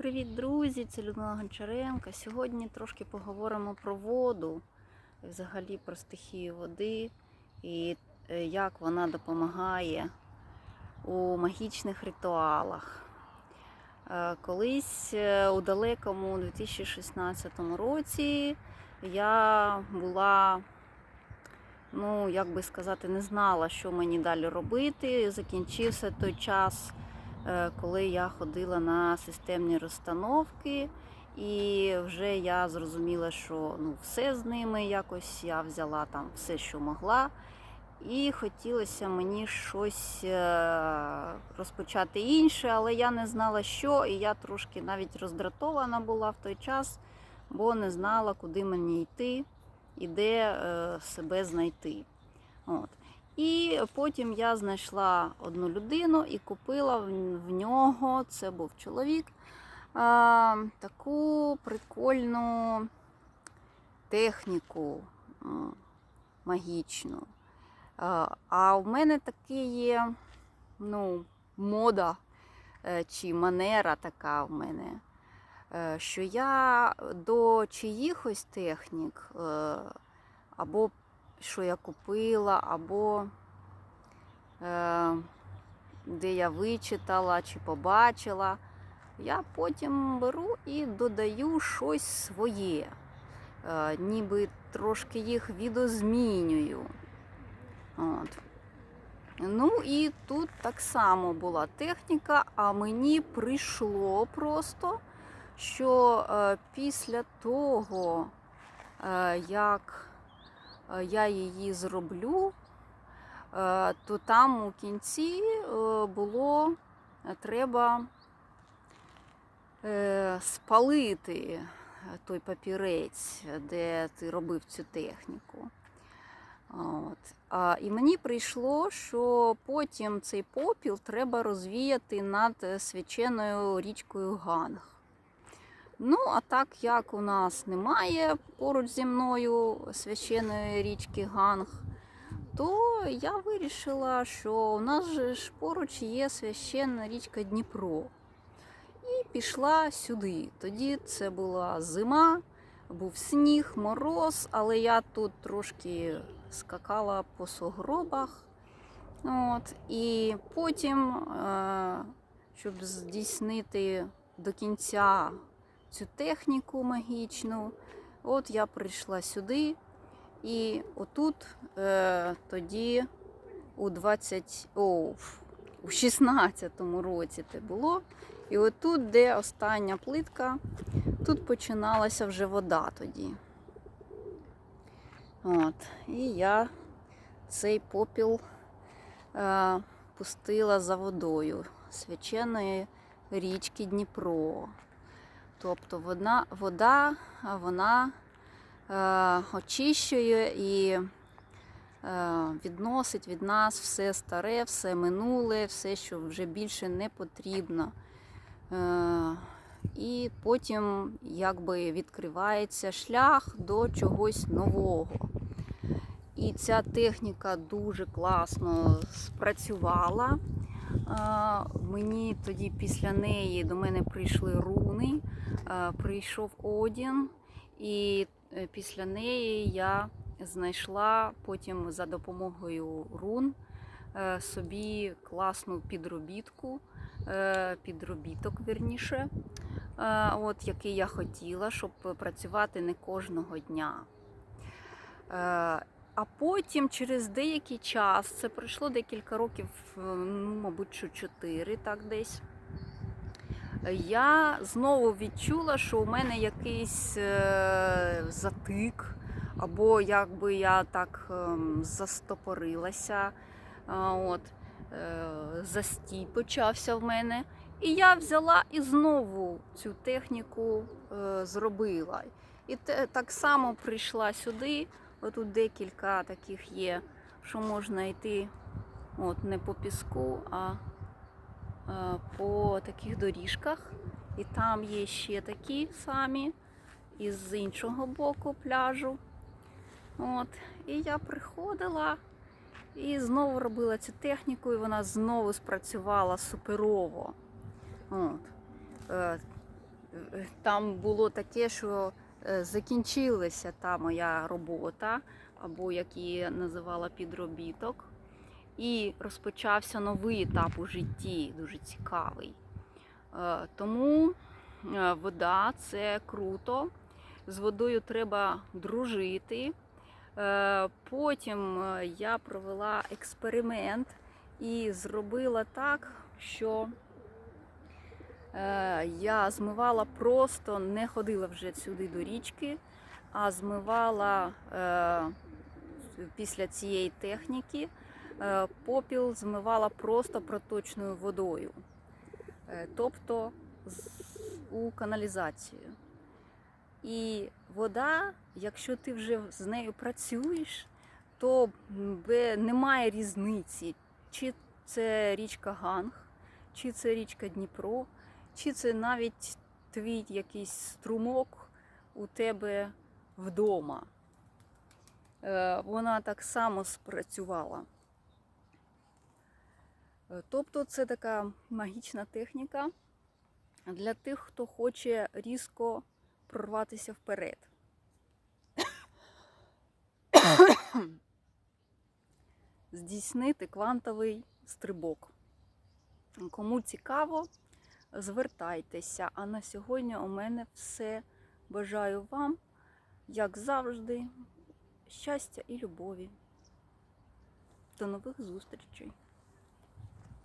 Привіт, друзі! Це Людмила Гончаренко. Сьогодні трошки поговоримо про воду, взагалі про стихію води і е, як вона допомагає у магічних ритуалах. Е, Колись е, у далекому 2016 році я була, ну як би сказати, не знала, що мені далі робити. Закінчився той час коли я ходила на системні розстановки, і вже я зрозуміла, що ну, все з ними якось я взяла там все, що могла. І хотілося мені щось е, розпочати інше, але я не знала, що, і я трошки навіть роздратована була в той час, бо не знала, куди мені йти і де е, себе знайти. От. І потім я знайшла одну людину і купила в нього, це був чоловік, таку прикольну техніку магічну. А, А в мене таке є ну, мода е, чи манера така в мене, е, що я до чиїхось технік е, або що я купила, або е, де я вичитала чи побачила. Я потім беру і додаю щось своє, е, ніби трошки їх відозмінюю. От. Ну і тут так само була техніка, а мені прийшло просто, що е, після того, е, як я її зроблю, е, то там у кінці е, було е, треба е, спалити той папірець, де ти робив цю техніку. От. А, і мені прийшло, що потім цей попіл треба розвіяти над е, свяченою річкою Ганг. Ну, а так як у нас немає поруч зі мною священої річки Ганг, то я вирішила, що у нас же ж поруч є священна річка Дніпро. І пішла сюди. Тоді це була зима, був сніг, мороз, але я тут трошки скакала по сугробах. От, і потім, е, щоб здійснити до кінця цю техніку магічну, от я прийшла сюди. І отут е, тоді у 20, о, у 16-му році це було. І отут, де остання плитка, тут починалася вже вода тоді. От. І я цей попіл е, пустила за водою свяченої річки Дніпро. Тобто вода, вода вона е, очищує і е, відносить від нас все старе, все минуле, все, що вже більше не потрібно. Е, і потім якби відкривається шлях до чогось нового. І ця техніка дуже класно спрацювала. Мені тоді після неї до мене прийшли руни, прийшов Одін, і е, після неї я знайшла потім за допомогою рун е, собі класну підробітку, е, підробіток вірніше, е, от, який я хотіла, щоб працювати не кожного дня. Е, А потім, через деякий час, це пройшло декілька років, е, ну, мабуть, що 4, так десь. Я знову відчула, що у мене якийсь е, затик, або якби я так ем, застопорилася. А, От, е, застій почався в мене. І я взяла і знову цю техніку е, зробила. І те, так само прийшла сюди. Отут декілька таких є, що можна йти от, не по піску, а е, по таких доріжках. І там є ще такі самі, і з іншого боку пляжу. От. І я приходила і знову робила цю техніку, і вона знову спрацювала суперово. От. Е, е, там було таке, що закінчилася та моя робота, або як її називала підробіток, і розпочався новий етап у житті, дуже цікавий. Е, Тому е, вода це круто. З водою треба дружити. Е, Потім е, я провела експеримент і зробила так, що е, я змивала просто, не ходила вже сюди до річки, а змивала е, після цієї техніки е, попіл змивала просто проточною водою, Е, тобто у каналізацію. І вода, якщо ти вже з нею працюєш, то немає різниці, чи це річка Ганг, чи це річка Дніпро, чи це навіть твій якийсь струмок у тебе вдома. Е, Вона так само спрацювала. Е, Тобто це така магічна техніка для тих, хто хоче різко прорватися вперед. Здійснити квантовий стрибок. Кому цікаво, звертайтеся. А на сьогодні у мене все. Бажаю вам, як завжди, щастя і любові. До нових зустрічей!